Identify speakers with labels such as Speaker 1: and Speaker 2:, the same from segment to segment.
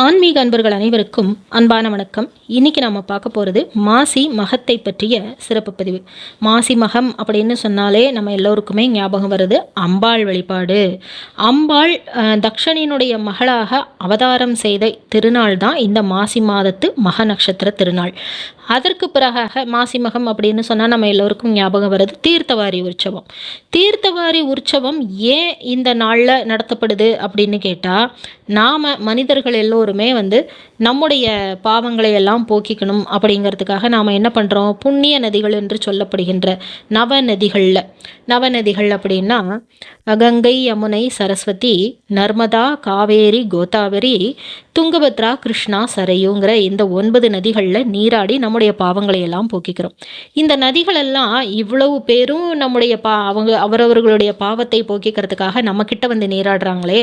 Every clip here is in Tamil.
Speaker 1: ஆன்மீக அன்பர்கள் அனைவருக்கும் அன்பான வணக்கம். இன்னைக்கு நம்ம பார்க்க போகிறது மாசி மகத்தை பற்றிய சிறப்பு பதிவு. மாசி மகம் அப்படின்னு சொன்னாலே நம்ம எல்லோருக்குமே ஞாபகம் வருது அம்பாள் வழிபாடு. அம்பாள் அஹ், தக்ஷனினுடைய மகளாக அவதாரம் செய்த திருநாள் தான் இந்த மாசி மாதத்து மக நட்சத்திர திருநாள். அதற்கு பிறகாக மாசி மகம் அப்படின்னு சொன்னால் நம்ம எல்லோருக்கும் ஞாபகம் வருது தீர்த்தவாரி உற்சவம். தீர்த்தவாரி உற்சவம் ஏன் இந்த நாளில் நடத்தப்படுது அப்படின்னு கேட்டால் நாம் மனிதர்கள் எல்லோரும் வந்து நம்முடைய பாவங்களை எல்லாம் போக்கிக்கணும் அப்படிங்கிறதுக்காக நாம் என்ன பண்ணுறோம் புண்ணிய நதிகள் என்று சொல்லப்படுகின்ற நவநதிகளில். நவநதிகள் அப்படின்னா கங்கை யமுனை சரஸ்வதி நர்மதா காவேரி கோதாவரி துங்கபத்ரா கிருஷ்ணா சரையுங்கிற இந்த ஒன்பது நதிகளில் நீராடி நம்முடைய பாவங்களை எல்லாம் போக்கிக்கிறோம். இந்த நதிகளெல்லாம் இவ்வளவு பேரும் நம்முடைய பா அவங்க அவரவர்களுடைய பாவத்தை போக்கிக்கிறதுக்காக நம்மக்கிட்ட வந்து நீராடுறாங்களே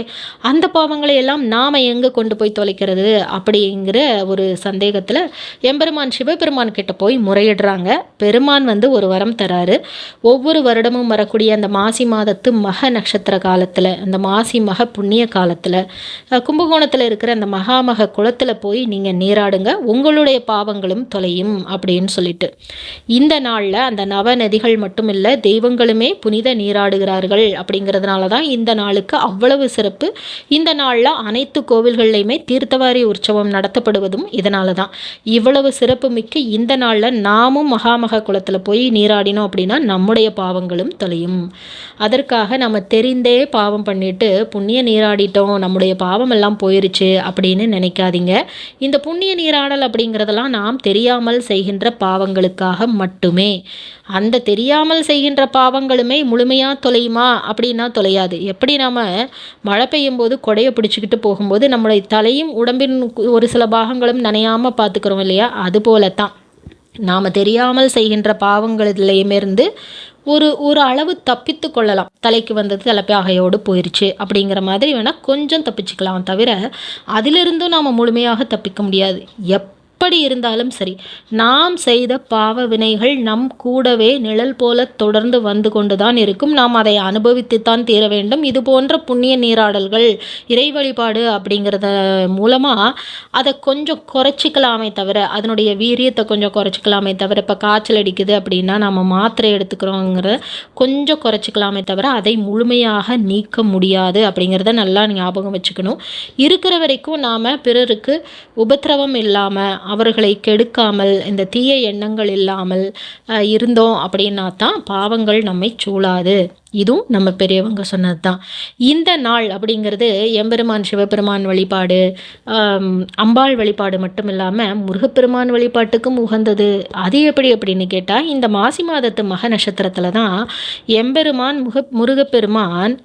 Speaker 1: அந்த பாவங்களை எல்லாம் நாம் எங்கே கொண்டு போய் தொலைக்கிறது அப்படிங்கிற ஒரு சந்தேகத்தில் எம்பெருமான் சிவபெருமான் கிட்ட போய் முறையிடுறாங்க. பெருமான் வந்து ஒரு வரம் தராரு. ஒவ்வொரு வருடமும் வரக்கூடிய அந்த மாசி மாதத்து மக நட்சத்திர காலத்தில் அந்த மாசி மக புண்ணிய காலத்தில் கும்பகோணத்தில் இருக்கிற அந்த மக மகாமக குளத்தில் போய் நீங்கள் நீராடுங்க உங்களுடைய பாவங்களும் தொலையும் அப்படின்னு சொல்லிட்டு. இந்த நாளில் அந்த நவ நதிகள் மட்டும் இல்லை தெய்வங்களுமே புனித நீராடுகிறார்கள் அப்படிங்கிறதுனால தான் இந்த நாளுக்கு அவ்வளவு சிறப்பு. இந்த நாளில் அனைத்து கோவில்கள்லையுமே தீர்த்தவாரி உற்சவம் நடத்தப்படுவதும் இதனால தான் இவ்வளவு சிறப்பு மிக்க இந்த நாளில் நாமும் மகாமக குளத்தில் போய் நீராடினோம் அப்படின்னா நம்முடைய பாவங்களும் தொலையும். அதற்காக நம்ம தெரிந்தே பாவம் பண்ணிட்டு புண்ணிய நீராடிட்டோம் நம்முடைய பாவம் எல்லாம் போயிருச்சு அப்படின்னு நினைக்காதீங்க. இந்த புண்ணிய நீராடல் அப்படிங்கிறதெல்லாம் நாம் தெரியாமல் செய்கின்ற பாவங்களுக்காக மட்டுமே. அந்த தெரியாமல் செய்கின்ற பாவங்களுமே முழுமையாக தொலையுமா? அப்படின்னா தொலையாது. எப்படி நாம் மழை பெய்யும் போது கொடையை பிடிச்சிக்கிட்டு போகும்போது நம்மளுடைய தலையும் உடம்பின் ஒரு சில பாகங்களும் நனையாமல் பார்த்துக்கிறோம் இல்லையா? அதுபோல தான் நாம் தெரியாமல் செய்கின்ற பாவங்களிலேயுமிருந்து ஒரு ஒரு அளவு தப்பித்து கொள்ளலாம். தலைக்கு வந்தது தலைப்பாகையோடு போயிருச்சு. அப்படிங்கிற மாதிரி வேணால் கொஞ்சம் தப்பிச்சுக்கலாம் தவிர அதிலிருந்தும் நாம் முழுமையாக தப்பிக்க முடியாது. எப் எப்படி இருந்தாலும் சரி நாம் செய்த பாவ வினைகள் நம் கூடவே நிழல் போல தொடர்ந்து வந்து கொண்டு தான் இருக்கும். நாம் அதை அனுபவித்துத்தான் தீர வேண்டும். இது போன்ற புண்ணிய நீராடல்கள் இறை வழிபாடு அப்படிங்கிறத மூலமாக அதை கொஞ்சம் குறைச்சிக்கலாமே தவிர அதனுடைய வீரியத்தை கொஞ்சம் குறைச்சிக்கலாமே தவிர இப்போ காய்ச்சல் அடிக்குது அப்படின்னா நம்ம மாத்திரை எடுத்துக்கிறோங்கிற கொஞ்சம் குறைச்சிக்கலாமே தவிர அதை முழுமையாக நீக்க முடியாது அப்படிங்கிறத நல்லா ஞாபகம் வச்சுக்கணும். இருக்கிற வரைக்கும் நாம் பிறருக்கு உபத்திரவம் இல்லாமல் அவர்களை கெடுக்காமல் இந்த தீய எண்ணங்கள் இல்லாமல் இருந்தோம் அப்படின்னா தான் பாவங்கள் நம்மை சூழாது. இதுவும் நம்ம பெரியவங்க சொன்னது தான் இந்த நாள் அப்படிங்கிறது எம்பெருமான் சிவபெருமான் வழிபாடு அம்பாள் வழிபாடு மட்டும் இல்லாமல் முருகப்பெருமான் வழிபாட்டுக்கும் உகந்தது. அது எப்படி அப்படின்னு கேட்டால் இந்த மாசி மாதத்து மக நட்சத்திரத்தில் தான் எம்பெருமான் முக முருகப்பெருமான்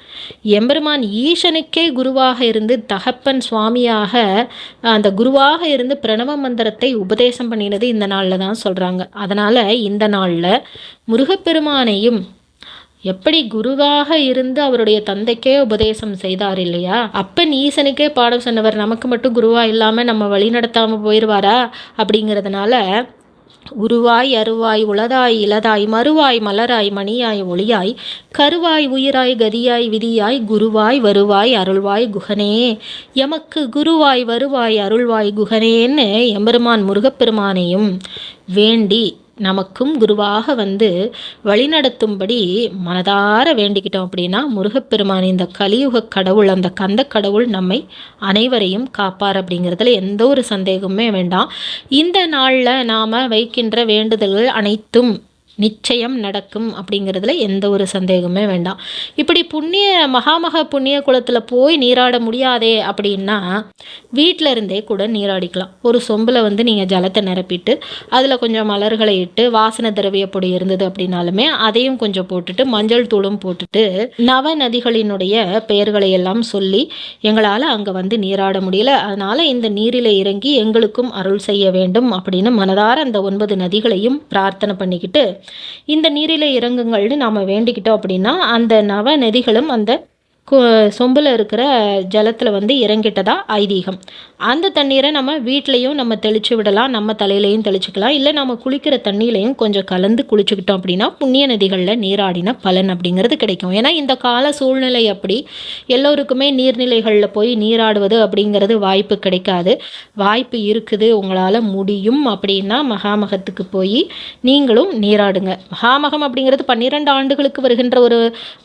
Speaker 1: எம்பெருமான் ஈசனுக்கே குருவாக இருந்து தகப்பன் சுவாமியாக அந்த குருவாக இருந்து பிரணவ மந்திரத்தை உபதேசம் பண்ணினது இந்த நாளில் தான் சொல்கிறாங்க அதனால் இந்த நாளில் முருகப்பெருமானையும் எப்படி குருவாக இருந்து அவருடைய தந்தைக்கே உபதேசம் செய்தார் இல்லையா? அப்பன் ஈசனுக்கே பாடம் சொன்னவர் நமக்கு மட்டும் குருவா இல்லாமல் நம்ம வழி நடத்தாம போயிடுவாரா அப்படிங்கிறதுனால உருவாய் அருவாய் உளதாய் இளதாய் மறுவாய் மலராய் மணியாய் ஒளியாய் கருவாய் உயிராய் கதியாய் விதியாய் குருவாய் வருவாய் அருள்வாய் குகனே. எமக்கு குருவாய் வருவாய் அருள்வாய் குகனேன்னு எம்பெருமான் முருகப்பெருமானையும் வேண்டி நமக்கும் குருவாக வந்து வழிநடத்தும்படி மனதார வேண்டிக்கிட்டோம் அப்படின்னா முருகப்பெருமான் இந்த கலியுக கடவுள் அந்த கந்த கடவுள் நம்மை அனைவரையும் காப்பார் அப்படிங்கிறதுல எந்த ஒரு சந்தேகமுமே வேண்டாம். இந்த நாளில் நாம் வைக்கின்ற வேண்டுதல்கள் அனைத்தும் நிச்சயம் நடக்கும் அப்படிங்கிறதுல எந்த ஒரு சந்தேகமே வேண்டாம். இப்படி புண்ணிய மகாமக புண்ணிய குளத்தில் போய் நீராட முடியாதே அப்படின்னா வீட்டில் இருந்தே கூட நீராடிக்கலாம். ஒரு சொம்பில் வந்து நீங்கள் ஜலத்தை நிரப்பிட்டு அதில் கொஞ்சம் மலர்களை இட்டு வாசனை திரவிய பொடி இருந்தது அப்படின்னாலுமே அதையும் கொஞ்சம் போட்டுட்டு மஞ்சள் தூளும் போட்டுட்டு நவ நதிகளினுடைய பெயர்களை எல்லாம் சொல்லி எங்களால் அங்கே வந்து நீராட முடியல. அதனால் இந்த நீரில் இறங்கி எங்களுக்கும் அருள் செய்ய வேண்டும் அப்படின்னு மனதார அந்த ஒன்பது நதிகளையும் பிரார்த்தனை பண்ணிக்கிட்டு இந்த நீரில் இறங்குங்கள்னு நாம் வேண்டிக்கிட்டோம் அப்படின்னா அந்த நவ நதிகளும் அந்த சொம்பில் இருக்கிற ஜலத்தில் வந்து இறங்கிட்டதா ஐதீகம். அந்த தண்ணீரை நம்ம வீட்லேயும் நம்ம தெளித்து விடலாம் நம்ம தலையிலையும் தெளிச்சுக்கலாம். இல்லை நம்ம குளிக்கிற தண்ணியிலையும் கொஞ்சம் கலந்து குளிச்சுக்கிட்டோம் அப்படின்னா புண்ணிய நதிகளில் நீராடின பலன் அப்படிங்கிறது கிடைக்கும். ஏன்னா இந்த கால சூழ்நிலை அப்படி எல்லோருக்குமே நீர்நிலைகளில் போய் நீராடுவது அப்படிங்கிறது வாய்ப்பு கிடைக்காது. வாய்ப்பு இருக்குது உங்களால் முடியும் அப்படின்னா மகாமகத்துக்கு போய் நீங்களும் நீராடுங்க. மகாமகம் அப்படிங்கிறது பன்னிரெண்டு ஆண்டுகளுக்கு வருகின்ற ஒரு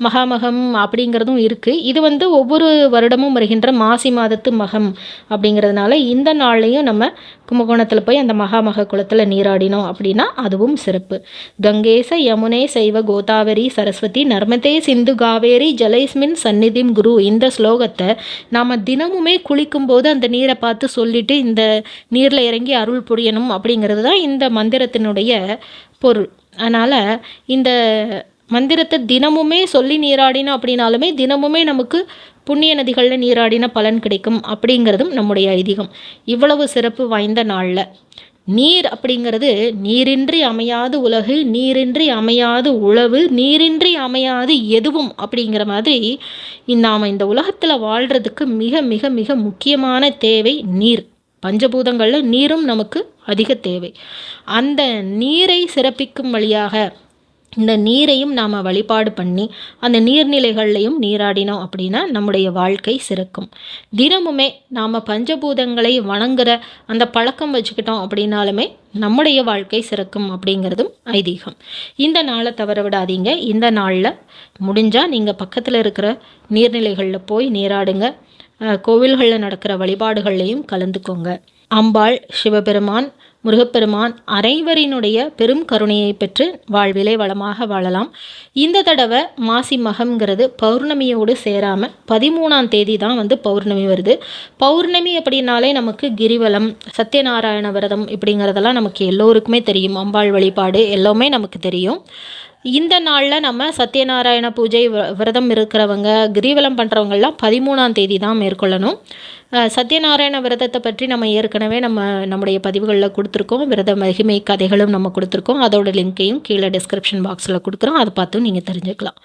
Speaker 1: மகாமகம் அப்படிங்கிறதும் இருக்குது இது வந்து ஒவ்வொரு வருடமும் வருகின்ற மாசி மாதத்து மகம் அப்படிங்கிறதுனால இந்த நாள்லையும் நம்ம கும்பகோணத்தில் போய் அந்த மகாமக குளத்தில் நீராடினோம் அப்படின்னா அதுவும் சிறப்பு. கங்கேச யமுனே சைவ கோதாவரி சரஸ்வதி நர்மதே சிந்து காவேரி ஜலைஸ்மின் சந்நிதிம் குரு இந்த ஸ்லோகத்தை நாம் தினமுமே குளிக்கும்போது அந்த நீரை பார்த்து சொல்லிட்டு இந்த நீரில் இறங்கி அருள் புரியணும் அப்படிங்கிறது தான் இந்த மந்திரத்தினுடைய பொருள். அதனால் இந்த மந்திரத்தை தினமுமே சொல்லி நீராடின அப்படின்னாலுமே தினமுமே நமக்கு புண்ணிய நதிகளில் நீராடின பலன் கிடைக்கும் அப்படிங்கிறதும் நம்முடைய ஐதீகம். இவ்வளவு சிறப்பு வாய்ந்த நாளில். நீர் அப்படிங்கிறது நீரின்றி அமையாது உலகு நீரின்றி அமையாது உழவு நீரின்றி அமையாது எதுவும் அப்படிங்கிற மாதிரி நாம் இந்த உலகத்தில் வாழ்கிறதுக்கு மிக மிக மிக முக்கியமான தேவை நீர். பஞ்சபூதங்களில் நீரும் நமக்கு அதிக தேவை. அந்த நீரை சிறப்பிக்கும் வழியாக இந்த நீரையும் நாம் வழிபாடு பண்ணி அந்த நீர்நிலைகள்லையும் நீராடினோம் அப்படின்னா நம்முடைய வாழ்க்கை சிறக்கும். தினமுமே நாம் பஞ்சபூதங்களை வணங்குற அந்த பழக்கம் வச்சுக்கிட்டோம் அப்படின்னாலுமே நம்முடைய வாழ்க்கை சிறக்கும் அப்படிங்கிறதும் ஐதீகம். இந்த நாளை தவற விடாதீங்க. இந்த நாளில் முடிஞ்சால் நீங்கள் பக்கத்தில் இருக்கிற நீர்நிலைகளில் போய் நீராடுங்க. கோவில்களில் நடக்கிற வழிபாடுகள்லையும் கலந்துக்கோங்க. அம்பாள் சிவபெருமான் முருகப்பெருமான் அனைவரினுடைய பெரும் கருணையை பெற்று வாழ்விலே வளமாக வாழலாம். இந்த தடவை மாசி மகம்ங்கிறது பௌர்ணமியோடு சேராமல் பதிமூணாம் தேதி தான் வந்து பௌர்ணமி வருது. பௌர்ணமி அப்படின்னாலே நமக்கு கிரிவலம் சத்யநாராயண விரதம் இப்படிங்கிறதெல்லாம் நமக்கு எல்லோருக்குமே தெரியும். அம்பாள் வழிபாடு எல்லாமே நமக்கு தெரியும். இந்த நாளில் நம்ம சத்யநாராயண பூஜை விரதம் இருக்கிறவங்க கிரிவலம் பண்ணுறவங்கெல்லாம் பதிமூணாம் தேதி தான் மேற்கொள்ளணும் சத்யநாராயண விரதத்தை பற்றி நம்ம ஏற்கனவே நம்ம நம்முடைய பதிவுகளில் கொடுத்துருக்கோம். விரத மகிமை கதைகளும் நம்ம கொடுத்துருக்கோம். அதோட லிங்க்கையும் கீழே டிஸ்கிரிப்ஷன் பாக்ஸில் கொடுக்குறோம். அதை பார்த்தும் நீங்கள் தெரிஞ்சுக்கலாம்.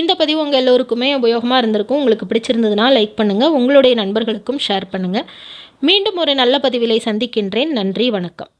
Speaker 1: இந்த பதிவு உங்கள் எல்லோருக்குமே உபயோகமாக இருந்திருக்கும். உங்களுக்கு பிடிச்சிருந்ததுன்னா லைக் பண்ணுங்கள் உங்களுடைய நண்பர்களுக்கும் ஷேர் பண்ணுங்கள் மீண்டும் ஒரு நல்ல பதிவிலை சந்திக்கின்றேன். நன்றி வணக்கம்.